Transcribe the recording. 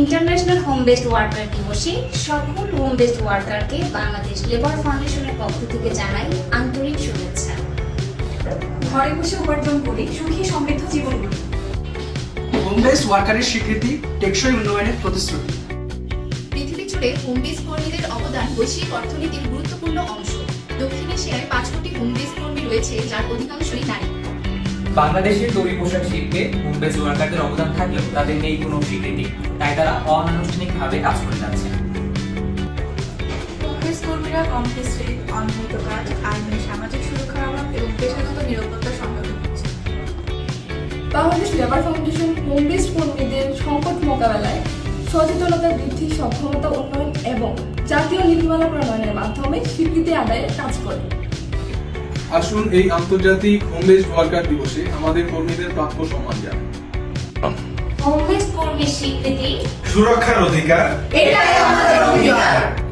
International home based worker দিবসে সকল home based ওয়ার্কারকে বাংলাদেশ লেবার ফাউন্ডেশনের পক্ষ থেকে জানাই আন্তরিক শুভেচ্ছা। ঘরে বসে উপার্জন করে সুখী সমৃদ্ধ জীবন গড়ি হোম বেসড ওয়ার্কারের স্বীকৃতি টেকসই উন্নয়নের প্রতিশ্রুতি। পৃথিবী জুড়ে হোম বেস কর্মীদের অবদান বৈশ্বিক অর্থনীতির গুরুত্বপূর্ণ অংশ। দক্ষিণ এশিয়ায় পাঁচ কোটি হোম বেস কর্মী রয়েছে যার অধিকাংশই নারী। বাংলাদেশের তৈরি পোশাক শিল্পে হোম বেস ওয়ার্কারদের অবদান থাকলেও তাদের নেই কোনো স্বীকৃতি। তাই তারা অনানুষ্ঠানিকভাবে কাজ করে যাচ্ছে। কর্মীরা কাজ, আইনের সামাজিক সুরক্ষার অভাব এবং পেশাগত সম্মুখীন হচ্ছে বাংলাদেশ লেবার ফাউন্ডেশন হোমবেস কর্মীদের সংকট মোকাবেলায় সচেতনতা বৃদ্ধি, সক্ষমতা উন্নয়ন এবং জাতীয় নীতিমালা প্রণয়নের মাধ্যমে স্বীকৃতি আদায়ে কাজ করে। আসুন এই আন্তর্জাতিক হোম বেসড ওয়ার্কার দিবসে আমাদের কর্মীদের প্রাপ্য সম্মান জানাই। হোম কর্মী কর্মীর স্বীকৃতি? সুরক্ষার অধিকার। এটাই আমাদের অঙ্গীকার